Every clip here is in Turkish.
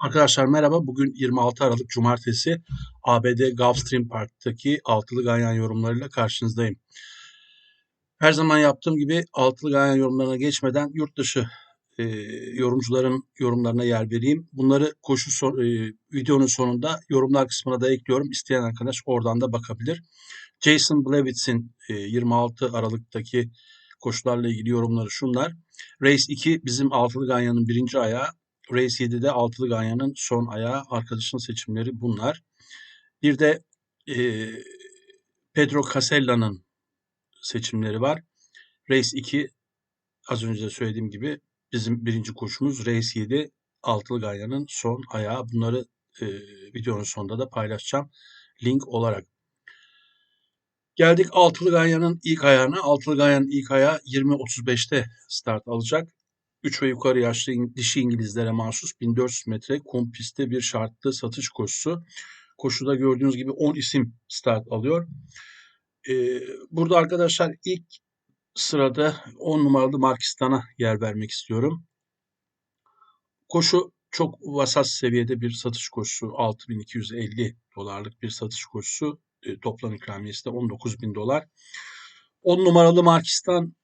Arkadaşlar merhaba. Bugün 26 Aralık Cumartesi ABD Gulfstream Park'taki altılı ganyan yorumlarıyla karşınızdayım. Her zaman yaptığım gibi altılı ganyan yorumlarına geçmeden yurt dışı e, yorumcuların yorumlarına yer vereyim. Bunları koşu son, e, videonun sonunda yorumlar kısmına da ekliyorum. İsteyen arkadaş oradan da bakabilir. Jason Blewitz'in e, 26 Aralık'taki koşularla ilgili yorumları şunlar. Race 2 bizim altılı ganyanın birinci ayağı. Race 7'de altılı ganyanın son ayağı arkadaşın seçimleri bunlar. Bir de e, Pedro Casella'nın seçimleri var. Race 2 az önce de söylediğim gibi bizim birinci koşumuz Race 7 altılı ganyanın son ayağı. Bunları e, videonun sonunda da paylaşacağım link olarak. Geldik altılı ganyanın ilk ayağına. Altılı ganyanın ilk ayağı 20.35'te start alacak. 3 ve yukarı yaşlı dişi İngilizlere mahsus 1400 metre kum pistte bir şartlı satış koşusu. Koşuda gördüğünüz gibi 10 isim start alıyor. Ee, burada arkadaşlar ilk sırada 10 numaralı Markistan'a yer vermek istiyorum. Koşu çok vasat seviyede bir satış koşusu. 6250 dolarlık bir satış koşusu. E, toplam ikramiyesi de 19 bin dolar. 10 numaralı Markistan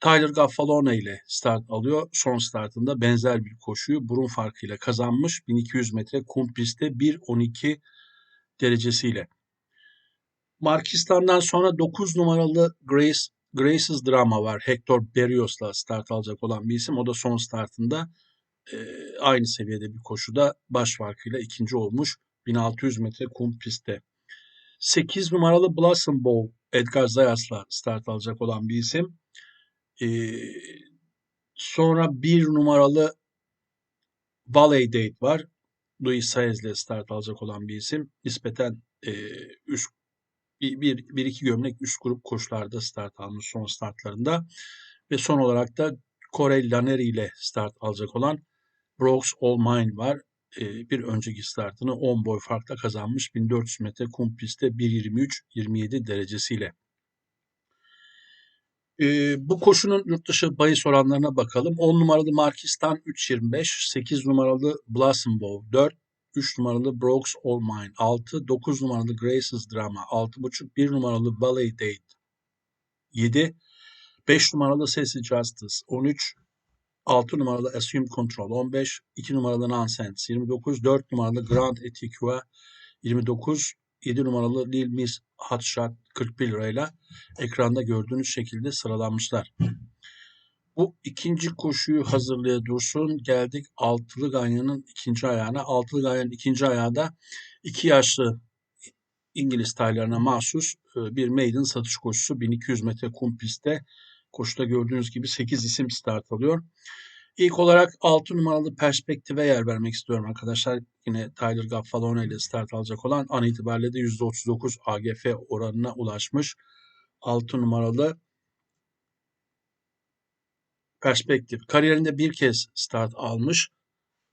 Tyler Gaffalone ile start alıyor. Son startında benzer bir koşuyu burun farkıyla kazanmış. 1200 metre kum pistte 1.12 derecesiyle. Markistan'dan sonra 9 numaralı Grace Grace's Drama var. Hector Berrios'la start alacak olan bir isim. O da son startında e, aynı seviyede bir koşuda baş farkıyla ikinci olmuş. 1600 metre kum pistte. 8 numaralı Blossom Bowl Edgar Zayas'la start alacak olan bir isim. Ee, sonra bir numaralı Valley Date var. Louis Saez ile start alacak olan bir isim. Nispeten e, üst bir, bir, bir iki gömlek üst grup koşularda start almış son startlarında. Ve son olarak da Corey Laneri ile start alacak olan Brooks All Mine var. E, bir önceki startını 10 boy farkla kazanmış 1400 metre kum pistte 1.23-27 derecesiyle. E, bu koşunun yurt dışı bahis oranlarına bakalım. 10 numaralı Markistan 3.25, 8 numaralı Blossom Bow 4, 3 numaralı Brooks All Mine 6, 9 numaralı Grace's Drama 6.5, 1 numaralı Ballet Date 7, 5 numaralı Sassy Justice 13, 6 numaralı Assume Control 15, 2 numaralı Nonsense 29, 4 numaralı Grand Etiqua 29, 7 numaralı Lil Miss Hotshot 41 lirayla ekranda gördüğünüz şekilde sıralanmışlar. Bu ikinci koşuyu hazırlaya dursun. Geldik altılı ganyanın ikinci ayağına. Altılı ganyanın ikinci ayağı da iki yaşlı İngiliz taylarına mahsus e, bir maiden satış koşusu. 1200 metre kum pistte. Koşuda gördüğünüz gibi 8 isim start alıyor. İlk olarak 6 numaralı perspektive yer vermek istiyorum arkadaşlar. Yine Tyler Gaffalone ile start alacak olan an itibariyle de %39 AGF oranına ulaşmış. 6 numaralı perspektif. Kariyerinde bir kez start almış.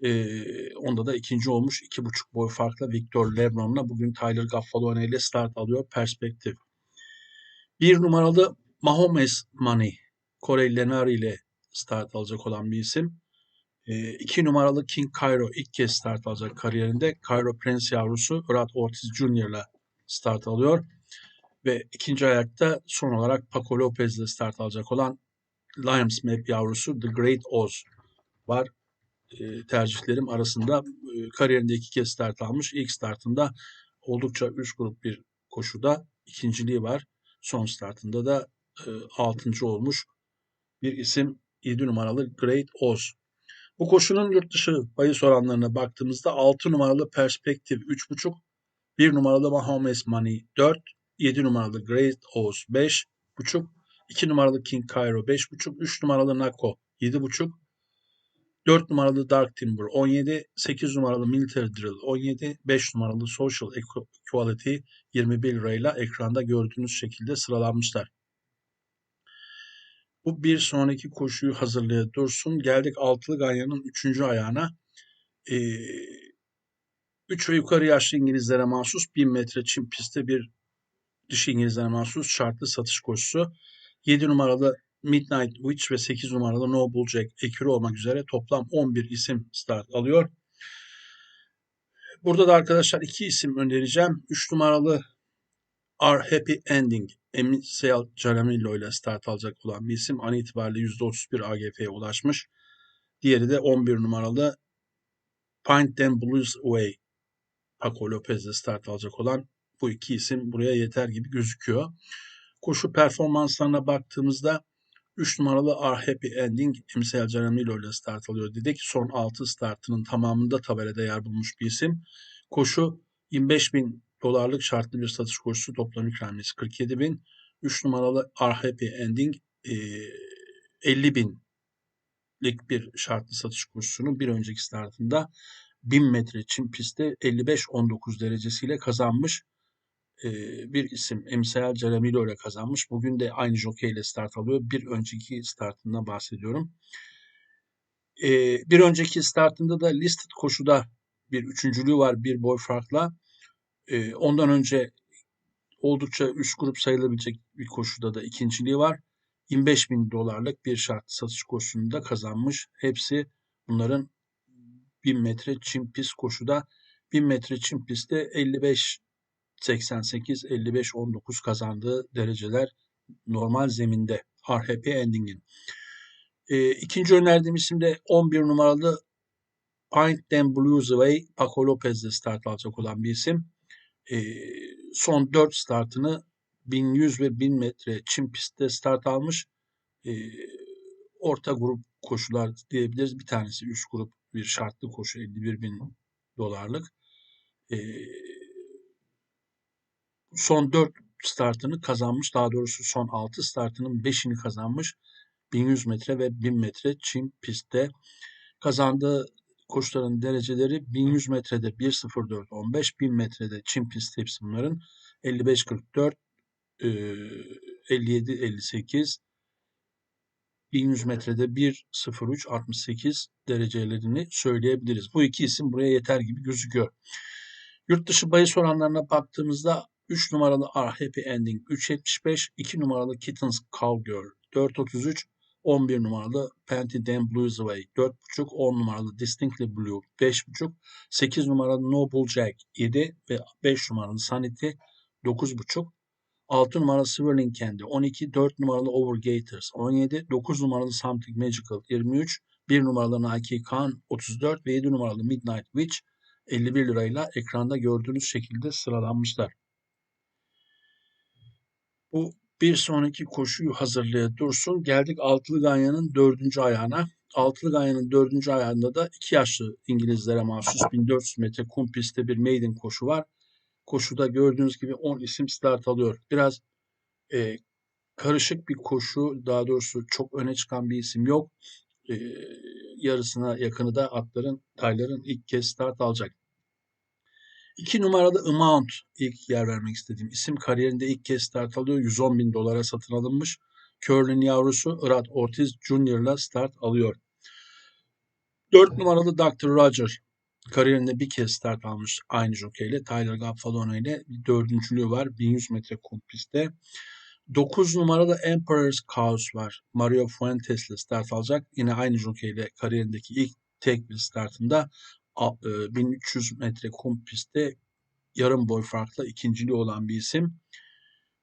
Ee, onda da ikinci olmuş. 2,5 boy farkla Victor Lebron'la bugün Tyler Gaffalone ile start alıyor perspektif. Bir numaralı Mahomes Money Corey Lenari ile start alacak olan bir isim. E, iki numaralı King Cairo ilk kez start alacak kariyerinde. Cairo Prince yavrusu Rad Ortiz ile start alıyor. Ve ikinci ayakta son olarak Paco Lopez ile start alacak olan Lions Map yavrusu The Great Oz var. E, tercihlerim arasında e, kariyerinde iki kez start almış. İlk startında oldukça üst grup bir koşuda ikinciliği var. Son startında da e, altıncı olmuş bir isim 7 numaralı Great Oz. Bu koşunun yurt dışı bahis oranlarına baktığımızda 6 numaralı Perspektif 3.5, 1 numaralı Mahomes Money 4, 7 numaralı Great Oz 5.5, 2 numaralı King Cairo 5.5, 3 numaralı Nako 7.5, 4 numaralı Dark Timber 17, 8 numaralı Military Drill 17, 5 numaralı Social Equality 21 lirayla ekranda gördüğünüz şekilde sıralanmışlar. Bu bir sonraki koşuyu hazırlaya dursun. Geldik altılı ganyanın üçüncü ayağına. Ee, üç ve yukarı yaşlı İngilizlere mahsus 1000 metre çim pistte bir dişi İngilizlere mahsus şartlı satış koşusu. 7 numaralı Midnight Witch ve 8 numaralı Noble Jack ekürü olmak üzere toplam 11 isim start alıyor. Burada da arkadaşlar iki isim önereceğim. 3 numaralı Are Happy Ending. Emin Seyal Caramillo ile start alacak olan bir isim. An itibariyle %31 AGF'ye ulaşmış. Diğeri de 11 numaralı Find Them Blues Away. Paco Lopez ile start alacak olan bu iki isim buraya yeter gibi gözüküyor. Koşu performanslarına baktığımızda 3 numaralı Are Happy Ending MCL Caramillo ile start alıyor dedik. Son 6 startının tamamında tabelada yer bulmuş bir isim. Koşu 25 bin dolarlık şartlı bir satış koşusu toplam ikramiyesi 47 bin. 3 numaralı Happy Ending e, 50 binlik bir şartlı satış koşusunu bir önceki startında 1000 metre çim pistte 55-19 derecesiyle kazanmış e, bir isim. MCL Ceramilo ile kazanmış. Bugün de aynı jockey ile start alıyor. Bir önceki startından bahsediyorum. E, bir önceki startında da listed koşuda bir üçüncülüğü var bir boy farkla. E, ondan önce oldukça üst grup sayılabilecek bir koşuda da ikinciliği var. 25 bin dolarlık bir şart satış koşusunda kazanmış. Hepsi bunların 1000 metre çim pist koşuda 1000 metre çim pistte 55 88 55 19 kazandığı dereceler normal zeminde RHP Ending'in. E, ikinci önerdiğim isim de 11 numaralı Pint Them Blues Away Paco Lopez'de start alacak olan bir isim. E, son 4 startını 1100 ve 1000 metre çim pistte start almış. E, orta grup koşular diyebiliriz. Bir tanesi üst grup bir şartlı koşu 51 bin dolarlık. E, son 4 startını kazanmış. Daha doğrusu son 6 startının 5'ini kazanmış. 1100 metre ve 1000 metre çim pistte kazandığı koşuların dereceleri 1100 metrede 1.04.15, 1000 metrede çim pist hepsi bunların 55.44, 57.58, 1100 metrede 1.03.68 derecelerini söyleyebiliriz. Bu iki isim buraya yeter gibi gözüküyor. Yurt dışı bahis oranlarına baktığımızda 3 numaralı Are Happy Ending 3.75, 2 numaralı Kittens Cowgirl 4.33, 11 numaralı Panty Dam Blues Away 4.5, 10 numaralı Distinctly Blue 5.5, 8 numaralı Noble Jack 7 ve 5 numaralı Sanity 9.5, 6 numaralı Swirling Candy 12, 4 numaralı Overgators 17, 9 numaralı Something Magical 23, 1 numaralı Nike Khan 34 ve 7 numaralı Midnight Witch 51 lirayla ekranda gördüğünüz şekilde sıralanmışlar. Bu bir sonraki koşuyu hazırlaya dursun. Geldik Altılı Ganyan'ın dördüncü ayağına. Altılı Ganyan'ın dördüncü ayağında da iki yaşlı İngilizlere mahsus 1400 metre kum pistte bir maiden koşu var. Koşuda gördüğünüz gibi 10 isim start alıyor. Biraz e, karışık bir koşu. Daha doğrusu çok öne çıkan bir isim yok. E, yarısına yakını da atların, tayların ilk kez start alacak. İki numaralı Amount ilk yer vermek istediğim isim kariyerinde ilk kez start alıyor. 110 bin dolara satın alınmış. Curlin yavrusu Irat Ortiz Jr. start alıyor. 4 numaralı Dr. Roger kariyerinde bir kez start almış aynı jokeyle. Tyler Gaffalone ile bir dördüncülüğü var. 1100 metre kum pistte. 9 numaralı Emperor's Cause var. Mario Fuentes ile start alacak. Yine aynı jokeyle kariyerindeki ilk tek bir startında 1300 e, metre kum pistte yarım boy farklı ikinciliği olan bir isim.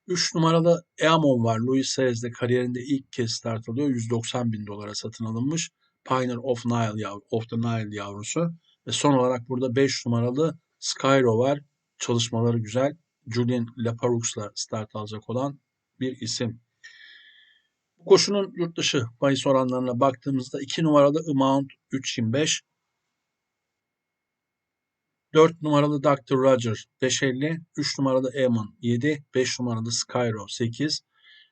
3 numaralı Eamon var. Louis Saez'de kariyerinde ilk kez start alıyor. 190 bin dolara satın alınmış. Pioneer of Nile yavru, of the Nile yavrusu. Ve son olarak burada 5 numaralı Skyro var. Çalışmaları güzel. Julian Leparoux'la start alacak olan bir isim. Bu koşunun yurt dışı bahis oranlarına baktığımızda 2 numaralı Amount 3.25, 4 numaralı Dr. Roger 550, 3 numaralı Eamon 7, 5 numaralı Skyro 8,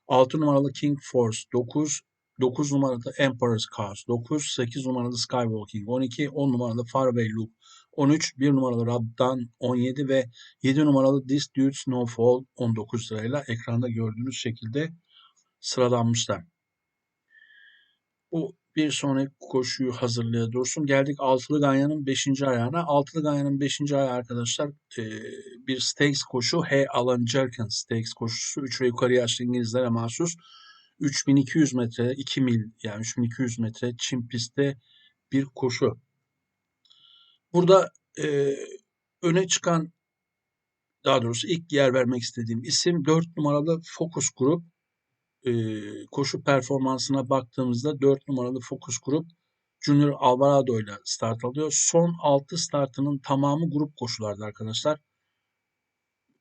6 numaralı King Force 9, 9 numaralı Emperor's Cars 9, 8 numaralı Skywalking 12, 10 numaralı Faraway Loop 13, 1 numaralı Rabdan 17 ve 7 numaralı This Dude Snowfall 19 lirayla ekranda gördüğünüz şekilde sıralanmışlar. Bu bir sonraki koşuyu hazırlaya dursun. Geldik Altılı Ganyan'ın 5. ayağına. Altılı Ganyan'ın 5. ayağı arkadaşlar e, bir stakes koşu. H. Alan Jerkins stakes koşusu. 3 ve yukarı yaşlı İngilizlere mahsus. 3200 metre, 2 mil yani 3200 metre çim pistte bir koşu. Burada e, öne çıkan daha doğrusu ilk yer vermek istediğim isim 4 numaralı Focus Group. Ee, koşu performansına baktığımızda 4 numaralı Focus Group Junior Alvarado ile start alıyor. Son 6 startının tamamı grup koşularda arkadaşlar.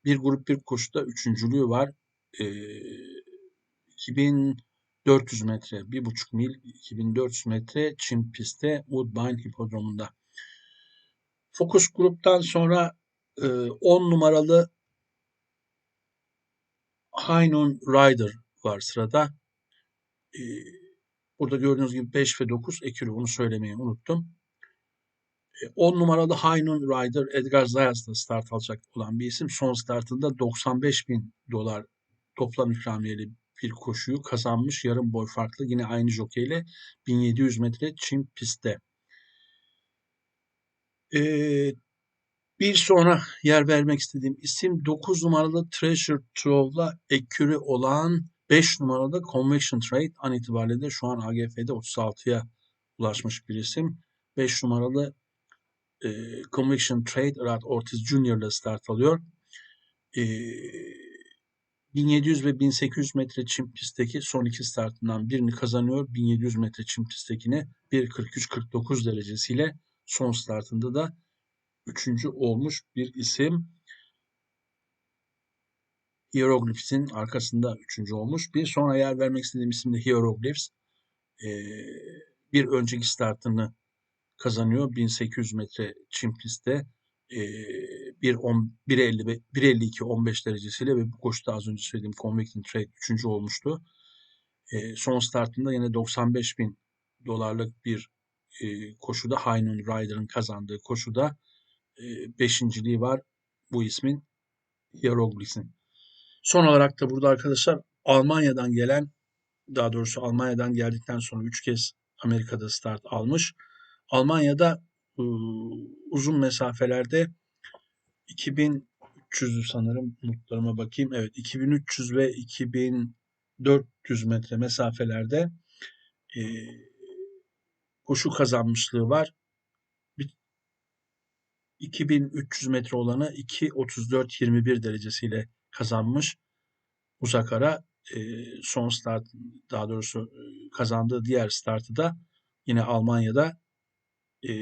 Bir grup bir koşuda üçüncülüğü var. Ee, 2400 metre, 1,5 mil, 2400 metre çim pistte Woodbine Hipodromu'nda. Focus gruptan sonra 10 numaralı Hainon Rider var sırada. Burada gördüğünüz gibi 5 ve 9 ekürü onu söylemeyi unuttum. 10 numaralı Hainon Rider Edgar Zayas'la start alacak olan bir isim. Son startında 95 bin dolar toplam ikramiyeli bir koşuyu kazanmış. Yarım boy farklı yine aynı jokeyle 1700 metre çim pistte. Ee, bir sonra yer vermek istediğim isim 9 numaralı Treasure Trove'la ekürü olan 5 numaralı Convection Trade an itibariyle de şu an AGF'de 36'ya ulaşmış bir isim. 5 numaralı e, Convection Trade Rad Ortiz Jr. ile start alıyor. E, 1700 ve 1800 metre çim pistteki son iki startından birini kazanıyor. 1700 metre çim pisttekini 1.43-49 derecesiyle son startında da üçüncü olmuş bir isim. Hieroglyphs'in arkasında üçüncü olmuş. Bir sonra yer vermek istediğim isim de Hieroglyphs. Ee, bir önceki startını kazanıyor. 1800 metre çim pistte. Ee, 1.52-15 derecesiyle ve bu koşuda az önce söylediğim Convecting Trade üçüncü olmuştu. Ee, son startında yine 95 bin dolarlık bir e, koşuda Heinun Rider'ın kazandığı koşuda e, beşinciliği var bu ismin Hieroglyphs'in. Son olarak da burada arkadaşlar Almanya'dan gelen daha doğrusu Almanya'dan geldikten sonra 3 kez Amerika'da start almış. Almanya'da ıı, uzun mesafelerde 2300 sanırım notlarıma bakayım. Evet 2300 ve 2400 metre mesafelerde e, koşu kazanmışlığı var. 2300 metre olanı 2.34-21 derecesiyle kazanmış. Uzak ara e, son start daha doğrusu kazandığı diğer startı da yine Almanya'da e,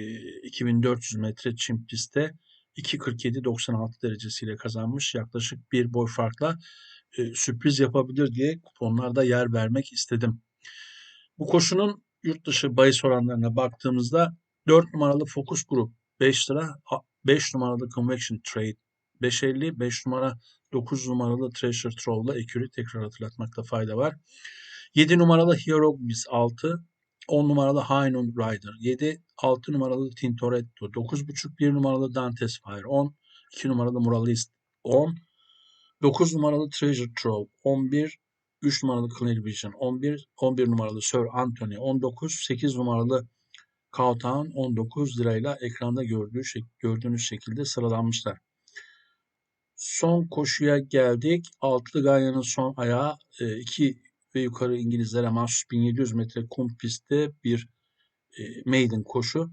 2400 metre çim pistte 2.47-96 derecesiyle kazanmış. Yaklaşık bir boy farkla e, sürpriz yapabilir diye kuponlarda yer vermek istedim. Bu koşunun yurt dışı bahis oranlarına baktığımızda 4 numaralı Focus Group 5 lira, 5 numaralı Convection Trade 5.50, 5 numara 9 numaralı Treasure Trove'la ekürü tekrar hatırlatmakta fayda var. 7 numaralı Hieroglyphs 6, 10 numaralı Noon Rider 7, 6 numaralı Tintoretto 9.5, 1 numaralı Dantes Fire 10, 2 numaralı Moralist 10, 9 numaralı Treasure Trove 11, 3 numaralı Clear Vision 11, 11 numaralı Sir Anthony 19, 8 numaralı Cowtown 19 lirayla ekranda gördüğü, gördüğünüz şekilde sıralanmışlar. Son koşuya geldik. Altılı Ganyan'ın son ayağı 2 ve yukarı İngilizlere mahsus 1700 metre kum pistte bir e, maiden koşu.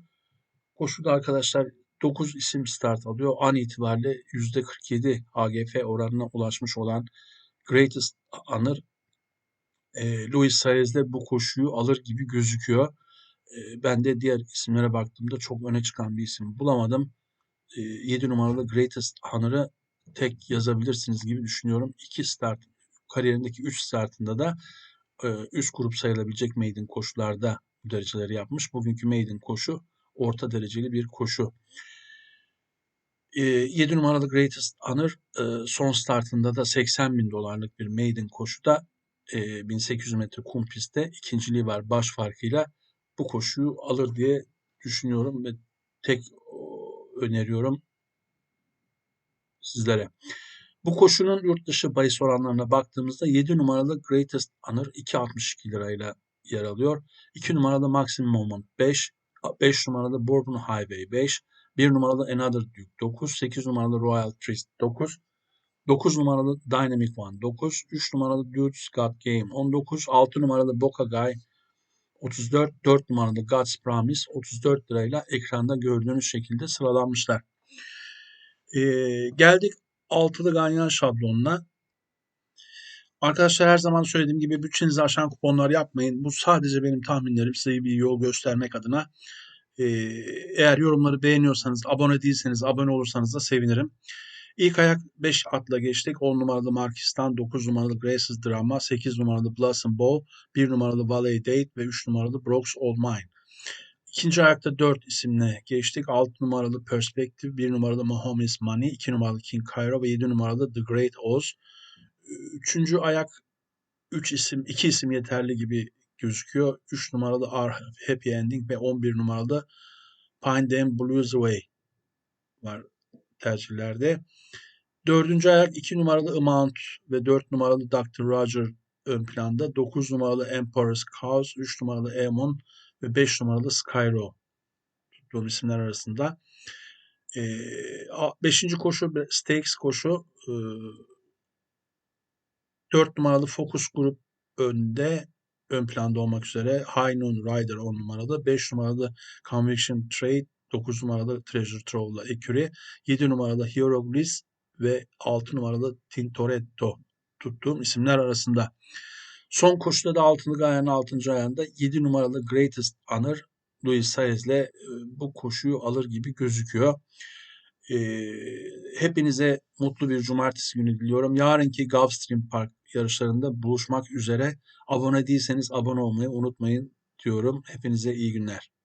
Koşuda arkadaşlar 9 isim start alıyor. An itibariyle %47 AGF oranına ulaşmış olan Greatest Honor e, Luis bu koşuyu alır gibi gözüküyor. E, ben de diğer isimlere baktığımda çok öne çıkan bir isim bulamadım. E, 7 numaralı Greatest Honor'ı tek yazabilirsiniz gibi düşünüyorum. İki start kariyerindeki 3 startında da e, üst grup sayılabilecek maiden koşularda bu dereceleri yapmış. Bugünkü maiden koşu orta dereceli bir koşu. E, 7 numaralı Greatest Honor e, son startında da 80 bin dolarlık bir maiden koşuda e, 1800 metre kum pistte ikinciliği var baş farkıyla bu koşuyu alır diye düşünüyorum ve tek öneriyorum sizlere. Bu koşunun yurt dışı bahis oranlarına baktığımızda 7 numaralı Greatest Honor 2.62 lirayla yer alıyor. 2 numaralı Maximum Moment 5, 5 numaralı Bourbon Highway 5, 1 numaralı Another Duke 9, 8 numaralı Royal Trist 9, 9 numaralı Dynamic One 9, 3 numaralı Dude Scott Game 19, 6 numaralı Boca Guy 34, 4 numaralı God's Promise 34 lirayla ekranda gördüğünüz şekilde sıralanmışlar. Ee, geldik altılı ganyan şablonuna. Arkadaşlar her zaman söylediğim gibi bütçenizi aşan kuponlar yapmayın. Bu sadece benim tahminlerim size bir yol göstermek adına. Ee, eğer yorumları beğeniyorsanız, abone değilseniz, abone olursanız da sevinirim. İlk ayak 5 atla geçtik. 10 numaralı Markistan, 9 numaralı Grace's Drama, 8 numaralı Blossom Bow, 1 numaralı Valley Date ve 3 numaralı Brooks Old Mine. İkinci ayakta 4 isimle geçtik. 6 numaralı Perspective, 1 numaralı Mahomes Money, 2 numaralı King Cairo ve 7 numaralı The Great Oz. Üçüncü ayak 3 isim, 2 isim yeterli gibi gözüküyor. 3 numaralı Are Happy Ending ve 11 numaralı Pine Dam Blues Away var tercihlerde. Dördüncü ayak 2 numaralı Amount ve 4 numaralı Dr. Roger ön planda. 9 numaralı Emperor's Cause, 3 numaralı Aemon ve 5 numaralı Skyro tuttuğum isimler arasında. 5. Ee, koşu Stakes koşu 4 e, numaralı Focus Group önde ön planda olmak üzere High Noon Rider 10 numaralı, 5 numaralı Conviction Trade, 9 numaralı Treasure Trove'la Ecury, 7 numaralı Hieroglyphs ve 6 numaralı Tintoretto tuttuğum isimler arasında. Son koşuda da altılı gayanın 6. ayağında 7 numaralı Greatest Honor Luis Saez'le e, bu koşuyu alır gibi gözüküyor. E, hepinize mutlu bir cumartesi günü diliyorum. Yarınki Gulfstream Park yarışlarında buluşmak üzere. Abone değilseniz abone olmayı unutmayın diyorum. Hepinize iyi günler.